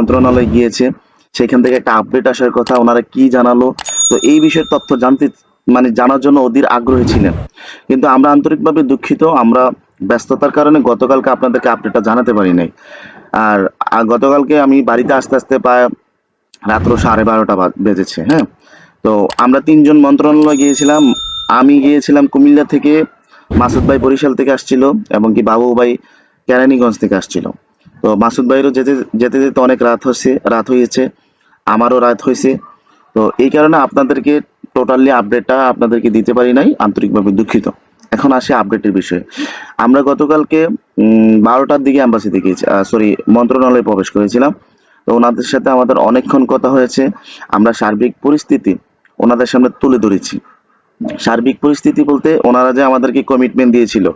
মন্ত্রণালয় গিয়েছে, সেখান থেকে একটা আপডেট আসার কথা, ওনারা কি জানালো, তো এই বিষয়ের তথ্য জানতে মানে জানার জন্য অধীর আগ্রহী ছিলেন। কিন্তু আমরা আন্তরিকভাবে দুঃখিত, আমরা ব্যস্ততার কারণে গতকালকে আপনাদেরকে আপডেটটা জানাতে পারি নাই। আর গতকালকে আমি বাড়িতে আসতে আসতে প্রায় রাত্র সাড়ে বারোটা বেজেছে হ্যাঁ? তো আমরা তিনজন মন্ত্রণালয় গিয়েছিলাম, আমি গিয়েছিলাম কুমিল্লা থেকে, মাসুদ ভাই বরিশাল থেকে আসছিল, এবং কি বাবু ভাই কেরানীগঞ্জ থেকে আসছিল। তো মাসুদ ভাইয়েরও যেতে যেতে যেতে অনেক রাত হয়েছে রাত হয়েছে, আমারও রাত হয়েছে। তো এই কারণে আপনাদেরকে টোটালি আপডেটটা আপনাদেরকে দিতে পারি নাই, আন্তরিকভাবে দুঃখিত। এখন আসে আপডেটের বিষয়ে। আমরা গতকালকে বারোটার দিকে অ্যাম্বাসিতে গিয়েছি সরি মন্ত্রণালয়ে প্রবেশ করেছিলাম। তো ওনাদের সাথে আমাদের অনেকক্ষণ কথা হয়েছে। আমরা সার্বিক পরিস্থিতি ওনাদের সামনে তুলে ধরেছি। সার্বিক পরিস্থিতি বলতে ওনারা যে আমাদেরকে কমিটমেন্ট দিয়েছিল,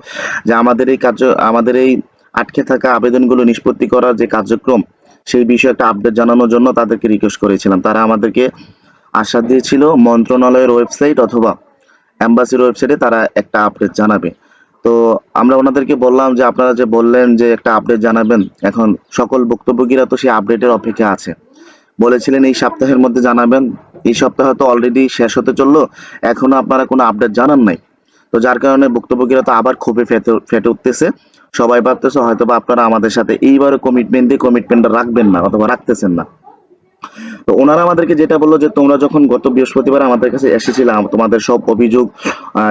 যে আমাদের এই কার্য, আমাদের এই আটকে থাকা আবেদনগুলো নিষ্পত্তি করার যে কার্যক্রম, সেই বিষয়ে একটা আপডেট জানানোর জন্য তাদেরকে রিকোয়েস্ট করেছিলাম। তারা আমাদেরকে আশ্বাস দিয়েছিল, মন্ত্রণালয়ের ওয়েবসাইট অথবা অ্যাম্বাসির ওয়েবসাইটে তারা একটা আপডেট জানাবে। তো আমরা ওনাদেরকে বললাম যে, আপনারা যে বললেন যে একটা আপডেট জানাবেন, এখন সকল বক্তব্যগীরা তো সেই আপডেটের অপেক্ষা আছে। বলেছিলেন এই সপ্তাহের মধ্যে জানাবেন, এই সপ্তাহ তো অলরেডি শেষ হতে চলল, এখনও আপনারা কোনো আপডেট জানান নাই। তো যার কারণে ভুক্তভোগীরা তো আবার ক্ষোভে ফেটে ফেটে উঠতেছে। সবাই ভাবতেছে হয়তো বা আপনারা আমাদের সাথে এইবারে কমিটমেন্ট দিয়ে কমিটমেন্টটা রাখবেন না অথবা রাখতেছেন না। তো ওনারা আমাদেরকে যেটা বলল যে, তোমরা যখন গত বৃহস্পতিবার আমাদের কাছে এসেছিলাম তোমাদের সব অভিযোগ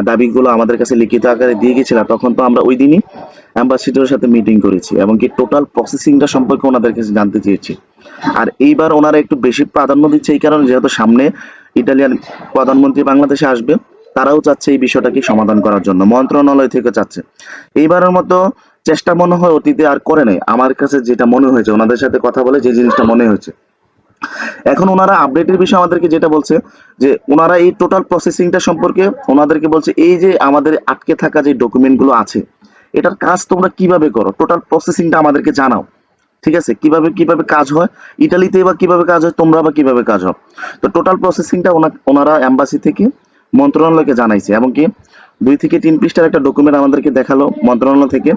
দাবিগুলো আমাদের কাছে লিখিত আকারে দিয়ে গেছিলা, তখন তো আমরা ওই দিনই অ্যাম্বাসিডারের সাথে মিটিং করেছি এবং কি টোটাল প্রসেসিংটা সম্পর্কে ওনাদের কাছে জানতে চেয়েছি। আর এইবার ওনারা একটু বেশি প্রাধান্য দিচ্ছে এই কারণে, যেহেতু সামনে ইটালিয়ান প্রধানমন্ত্রী বাংলাদেশে আসবে, তারাও চাচ্ছে এই বিষয়টাকে সমাধান করার জন্য, মন্ত্রণালয় থেকে চাচ্ছে। এইবারের মতো চেষ্টা মনে হয় অতীতে আর করে নাই। আমার কাছে যেটা মনে হয়েছে, ওনাদের সাথে কথা বলে যে জিনিসটা মনে হয়েছে। এখন ওনারা আপডেটের বিষয়ে আমাদেরকে যেটা বলছে, যে ওনারা এই টোটাল প্রসেসিংটা সম্পর্কে ওনাদেরকে বলছে, এই যে আমাদের আটকে থাকা যে ডকুমেন্টগুলো আছে, এটার কাজ তোমরা কীভাবে করো? টোটাল প্রসেসিংটা আমাদেরকে জানাও। ঠিক আছে? কীভাবে কীভাবে কাজ হয়? ইটালিতে বা কীভাবে কাজ হয়? তোমরা বা কীভাবে কাজ হয় তো টোটাল প্রসেসিংটা ওনারা এম্বাসি থেকে মন্ত্রণালয়কে জানাইছে। এবং কি, দুই থেকে তিন পৃষ্ঠার একটা ডকুমেন্ট আমাদেরকে দেখাল মন্ত্রণালয় থেকে।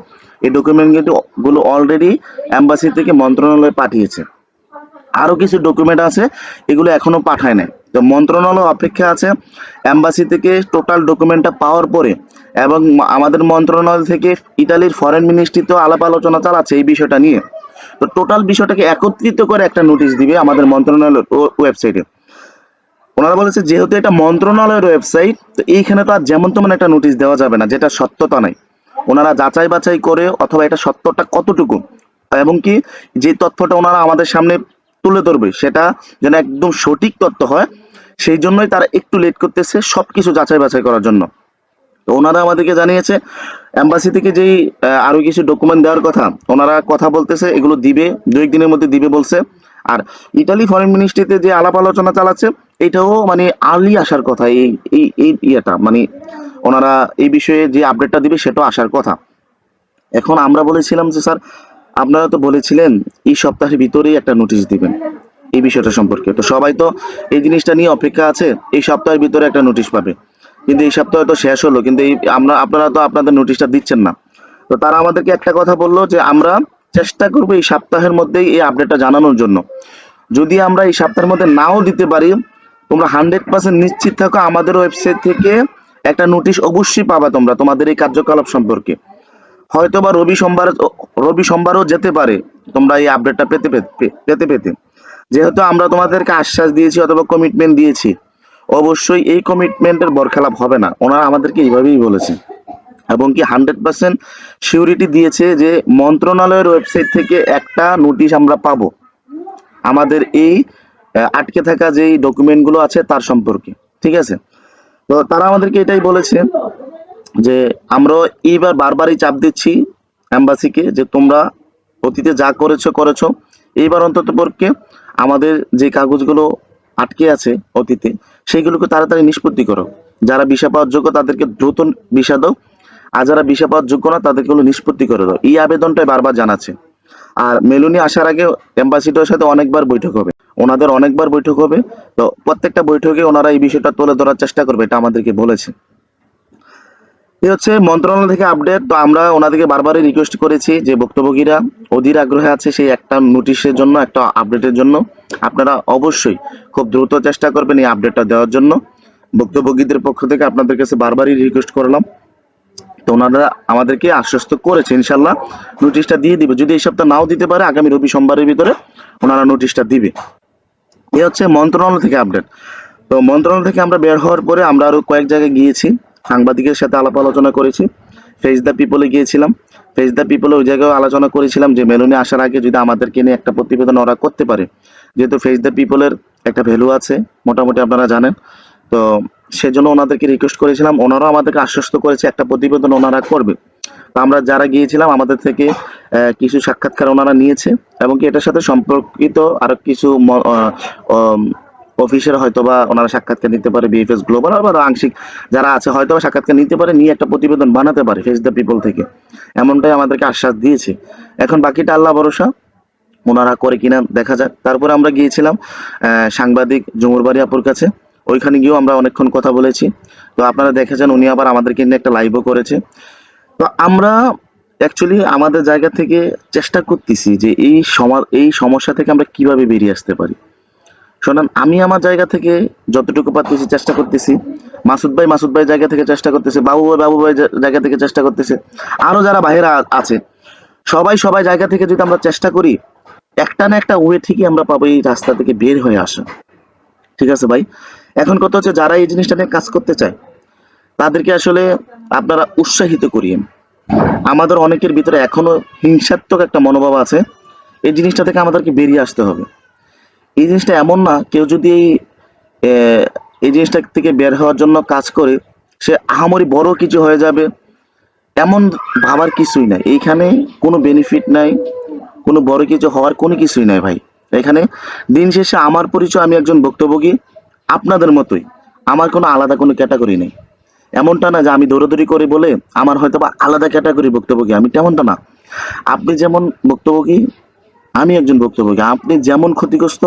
এই ডকুমেন্ট কিন্তু গুলো অলরেডি এম্বাসি থেকে মন্ত্রণালয়ে পাঠিয়েছে। আরও কিছু ডকুমেন্ট আছে, এগুলো এখনও পাঠায় নাই। তো মন্ত্রণালয় অপেক্ষা আছে এম্বাসি থেকে টোটাল ডকুমেন্টটা পাওয়ার পরে এবং আমাদের মন্ত্রণালয় থেকে ইতালির ফরেন মিনিস্ট্রি তো আলাপ আলোচনা চালাচ্ছে এই বিষয়টা নিয়ে। তো টোটাল বিষয়টাকে একত্রিত করে একটা নোটিশ দিবে আমাদের মন্ত্রণালয়ের ওয়েবসাইটে ওনারা বলেছে, যেহেতু এটা মন্ত্রণালয়ের ওয়েবসাইট তো এইখানে তো আর যেমন তেমন একটা নোটিশ দেওয়া যাবে না, যেটা সত্যতা নাই। ওনারা যাচাই বাছাই করে অথবা এটা সত্যটা কতটুকু? এবং কি যে তথ্যটা ওনারা আমাদের সামনে তুলে ধরবে সেটা যেন একদম সঠিক তথ্য হয় সেই জন্যই তারা একটু লেট করতেছে সবকিছু যাচাই বাছাই করার জন্য। তো ওনারা আমাদেরকে জানিয়েছে এম্বাসি থেকে যেই আহ, আরও কিছু ডকুমেন্ট দেওয়ার কথা ওনারা কথা বলতেছে এগুলো দিবে দুই একদিনের মধ্যে দিবে বলছে। আর ইটালি ফরেন মিনিস্ট্রিতে যে আলাপ আলোচনা চালাচ্ছে, এটাও মানে আর্লি আসার কথা, এই এই এই ইয়েটা মানে ওনারা এই বিষয়ে যে আপডেটটা দিবে সেটাও আসার কথা। এখন আমরা বলেছিলাম যে স্যার, আপনারা তো বলেছিলেন এই সপ্তাহের ভিতরেই একটা নোটিশ দিবেন এই বিষয়টা সম্পর্কে। তো সবাই তো এই জিনিসটা নিয়ে অপেক্ষা আছে, এই সপ্তাহের ভিতরে একটা নোটিশ পাবে। কিন্তু এই সপ্তাহে তো শেষ হলো, কিন্তু এই আমরা, আপনারা তো আপনাদের নোটিশটা দিচ্ছেন না। তো তারা আমাদেরকে একটা কথা বলল যে আমরা চেষ্টা করব এই সপ্তাহের মধ্যেই এই আপডেটটা জানানোর জন্য। যদি আমরা এই সপ্তাহের মধ্যে নাও দিতে পারি, তোমরা হান্ড্রেড পার্সেন্ট নিশ্চিত থাকো আমাদের ওয়েবসাইট থেকে একটা নোটিশ অবশ্যই পাবা তোমরা তোমাদের এই কার্যকলাপ সম্পর্কে। হয়তো বা রবি সোমবার, রবি সোমবারও যেতে পারে তোমরা এই আপডেটটা পেতে পেতে পেতে। যেহেতু আমরা তোমাদেরকে আশ্বাস দিয়েছি অথবা কমিটমেন্ট দিয়েছি, অবশ্যই এই কমিটমেন্টের বরখেলাপ হবে না। ওনারা আমাদেরকে এইভাবেই বলেছে এবং কি হান্ড্রেড পার্সেন্ট সিউরিটি দিয়েছে যে মন্ত্রণালয়ের ওয়েবসাইট থেকে একটা নোটিশ আমরা পাবো। আমাদের এই আটকে থাকা যেই ডকুমেন্টগুলো আছে তার সম্পর্কে, ঠিক আছে? তো তারা আমাদেরকে এটাই বলেছে যে আমরা এইবার বারবারই চাপ দিচ্ছি এম্বাসিকে যে তোমরা অতীতে যা করেছ করেছ। এইবার অন্তত পক্ষে আমাদের যে কাগজগুলো আটকে আছে অতীতে সেইগুলোকে তাড়াতাড়ি নিষ্পত্তি করো। যারা ভিসা পাওয়ার যোগ্য তাদেরকে দ্রুত ভিসা দাও। আর যারা ভিসা পাওয়ার যোগ্য না তাদেরগুলো নিষ্পত্তি করে দাও। এই আবেদনটাই বারবার জানাচ্ছে। আর মেলুনি আসার আগে অ্যাম্বাসিডারের সাথে অনেকবার বৈঠক হবে। ওনাদের অনেকবার বৈঠক হবে। তো প্রত্যেকটা বৈঠকে ওনারা এই বিষয়টা তুলে ধরার চেষ্টা করবে, এটা আমাদেরকে বলেছে। এই হচ্ছে মন্ত্রণালয় থেকে আপডেট। তো আমরা ওনাদেরকে বারবারই রিকোয়েস্ট করেছি যে ভুক্তভোগীরা অধীর আগ্রহে আছে সেই একটা নোটিশের জন্য, একটা আপডেটের জন্য। আপনারা অবশ্যই খুব দ্রুত চেষ্টা করবেন এই আপডেটটা দেওয়ার জন্য। ভুক্তভোগীদের পক্ষ থেকে আপনাদের কাছে বারবারই রিকোয়েস্ট করলাম। তো ওনারা আমাদেরকে আশ্বস্ত করেছে ইনশাল্লাহ নোটিশটা দিয়ে দিবে। যদি এই সপ্তাহ নাও দিতে পারে, আগামী রবি সোমবারের ভিতরে ওনারা নোটিশটা দিবে। এ হচ্ছে মন্ত্রণালয় থেকে আপডেট তো মন্ত্রণালয় থেকে আমরা বের হওয়ার পরে আমরা আরও কয়েক জায়গায় গিয়েছি, সাংবাদিকের সাথে আলাপ আলোচনা করেছি। ফেস দ্য পিপলে গিয়েছিলাম। ফেস দ্য পিপলে ওই জায়গায় আলোচনা করেছিলাম যে মেলুনে আসার আগে যদি আমাদেরকে নিয়ে একটা প্রতিবেদন ওরা করতে পারে। যেহেতু ফেস দ্য পিপলের একটা ভ্যালু আছে, মোটামুটি আপনারা জানেন। তো সেজন্য ওনাদেরকে রিকোয়েস্ট করেছিলাম। ওনারাও আমাদেরকে আশ্বস্ত করেছে, একটা প্রতিবেদন ওনারা করবে। তো আমরা যারা গিয়েছিলাম, আমাদের থেকে কিছু সাক্ষাৎকার ওনারা নিয়েছে এবং কি এটার সাথে সম্পর্কিত আরও কিছু অফিসের হয়তো বা ওনারা সাক্ষাৎকার নিতে পারে বিএফএস গ্লোবাল বা আংশিক যারা আছে, হয়তো সাক্ষাৎকার নিতে পারে, নিয়ে একটা প্রতিবেদন বানাতে পারে ফেস দ্য পিপল থেকে। এমনটাই আমাদেরকে আশ্বাস দিয়েছে। এখন বাকিটা আল্লাহ ভরসা, ওনারা করে কিনা দেখা যাক। তারপরে আমরা গিয়েছিলাম সাংবাদিক জুমুরবাড়ি আপুর কাছে। ওইখানে গিয়েও আমরা অনেকক্ষণ কথা বলেছি। তো আপনারা দেখেছেন, উনি আবার আমাদেরকে নিয়ে একটা লাইভও করেছে। তো আমরা অ্যাকচুয়ালি আমাদের জায়গা থেকে চেষ্টা করতেছি যে এই সমা, এই সমস্যা থেকে আমরা কীভাবে বেরিয়ে আসতে পারি। শোনান, আমি আমার জায়গা থেকে যতটুকু পারতেছি চেষ্টা করতেছি। মাসুদ ভাই মাসুদ ভাই জায়গা থেকে চেষ্টা করতেছে, বাবু ভাই বাবু ভাই জায়গা থেকে চেষ্টা করতেছে। আরও যারা বাইরে আছে, সবাই সবাই জায়গা থেকে যদি আমরা চেষ্টা করি, একটা না একটা ওয়ে ঠিকই আমরা পাবো এই রাস্তা থেকে বের হয়ে আসা। ঠিক আছে ভাই? এখন কথা হচ্ছে যারা এই জিনিসটা নিয়ে কাজ করতে চায়, তাদেরকে আসলে আপনারা উৎসাহিত করিয়েন। আমাদের অনেকের ভিতরে এখনও হিংসাত্মক একটা মনোভাব আছে, এই জিনিসটা থেকে আমাদেরকে বেরিয়ে আসতে হবে। এই জিনিসটা এমন না, কেউ যদি এই জিনিসটা থেকে বের হওয়ার জন্য কাজ করে, সে আহামরি বড় কিছু হয়ে যাবে, এমন ভাবার কিছুই নাই। এইখানে কোনো বেনিফিট নাই, কোনো বড় কিছু হওয়ার কোনো কিছুই নাই ভাই। এখানে দিন শেষে আমার পরিচয়, আমি একজন ভুক্তভোগী। আপনাদের মতোই। আমার কোনো আলাদা কোনো ক্যাটাগরি নেই। এমনটা না যে আমি দৌড়াদৌড়ি করি বলে আমার হয়তো বা আলাদা ক্যাটাগরি ভুক্তভোগী আমি তেমনটা না। আপনি যেমন ভুক্তভোগী আমি একজন ভুক্তভোগী আপনি যেমন ক্ষতিগ্রস্ত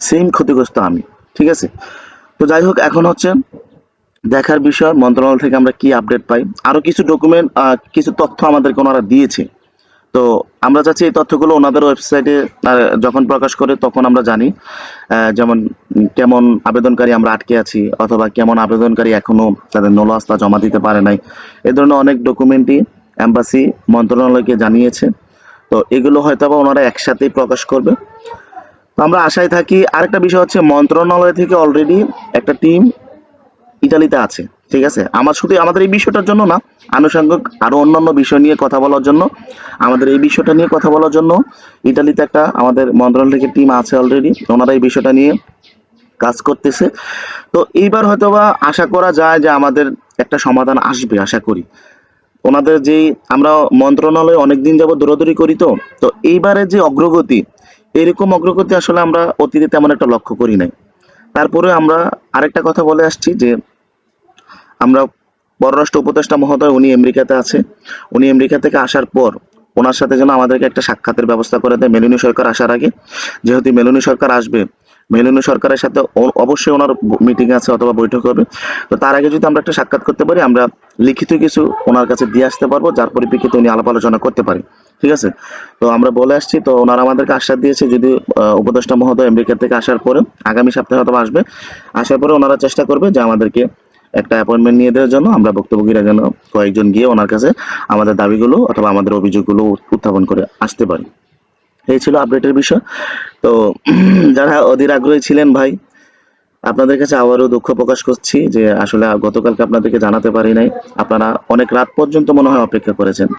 সেম ক্ষতিগ্রস্ত আমি। ঠিক আছে? তো যাই হোক, এখন হচ্ছে দেখার বিষয়, মন্ত্রণালয় থেকে আমরা কি আপডেট পাই? আরও কিছু ডকুমেন্ট কিছু তথ্য আমাদেরকে ওনারা দিয়েছে। তো আমরা চাচ্ছি এই তথ্যগুলো ওনাদের ওয়েবসাইটে যখন প্রকাশ করে তখন আমরা জানি যেমন কেমন আবেদনকারী আমরা আটকে আছি, অথবা কেমন আবেদনকারী এখনও তাদের নলাস্তা জমা দিতে পারে নাই। এ ধরনের অনেক ডকুমেন্টই এম্বাসি মন্ত্রণালয়কে জানিয়েছে। তো এগুলো হয়তো বা ওনারা একসাথেই প্রকাশ করবে। তো আমরা আশায় থাকি আরেকটা বিষয় হচ্ছে মন্ত্রণালয় থেকে অলরেডি একটা টিম ইতালিতে আছে। ঠিক আছে? আমার শুধু আমাদের এই বিষয়টার জন্য না, আনুষঙ্গিক আরও অন্যান্য বিষয় নিয়ে কথা বলার জন্য, আমাদের এই বিষয়টা নিয়ে কথা বলার জন্য ইতালিতে একটা আমাদের মন্ত্রণালয় থেকে টিম আছে অলরেডি ওনারা এই বিষয়টা নিয়ে কাজ করতেছে। তো এইবার হয়তোবা আশা করা যায় যে আমাদের একটা সমাধান আসবে, আশা করি। ওনাদের যেই আমরা মন্ত্রণালয়ে অনেকদিন যাবত দৌড়াদৌড়ি করি তো তো এইবারে যে অগ্রগতি, এরকম অগ্রগতি আসলে আমরা অতীতে তেমন একটা লক্ষ্য করি নাই। তারপরে আমরা আরেকটা কথা বলে আসছি যে আমরা পররাষ্ট্র উপদেষ্টা মহোদয়, উনি আমেরিকাতে আছে। উনি আমেরিকা থেকে আসার পর ওনার সাথে যেন আমাদেরকে একটা সাক্ষাতের ব্যবস্থা করে দেয় মেলুনি সরকার আসার আগে। যেহেতু মেলুনি সরকার আসবে মেলুনি সরকারের সাথে অবশ্যই ওনার মিটিং আছে অথবা বৈঠক হবে। তো তার আগে যদি আমরা একটা সাক্ষাৎ করতে পারি, আমরা লিখিত কিছু ওনার কাছে দিয়ে আসতে পারব, যার পরিপ্রেক্ষিতে উনি আলাপ আলোচনা করতে পারে। ঠিক আছে? তো আমরা বলে আসছি, তো ওনারা আমাদেরকে আশ্বাস দিয়েছে যদি উপদেষ্টা মহোদয় আমেরিকা থেকে আসার পরে, আগামী সপ্তাহে হয়তো আসবে। আসার পরে ওনারা চেষ্টা করবে যে আমাদেরকে একটা অ্যাপয়েন্টমেন্ট নিয়ে দেওয়ার জন্য আমরা ভুক্তভোগীরা যেন কয়েকজন গিয়ে ওনার কাছে আমাদের দাবিগুলো অথবা আমাদের অভিযোগগুলো উত্থাপন করে আসতে পারি। এই ছিল আপডেটের বিষয়। তো যারা অধীর আগ্রহী ছিলেন ভাই, আপনাদের কাছে আবারও দুঃখ প্রকাশ করছি যে আসলে গতকালকে আপনাদেরকে জানাতে পারি নাই। আপনারা অনেক রাত পর্যন্ত মনে হয় অপেক্ষা করেছেন।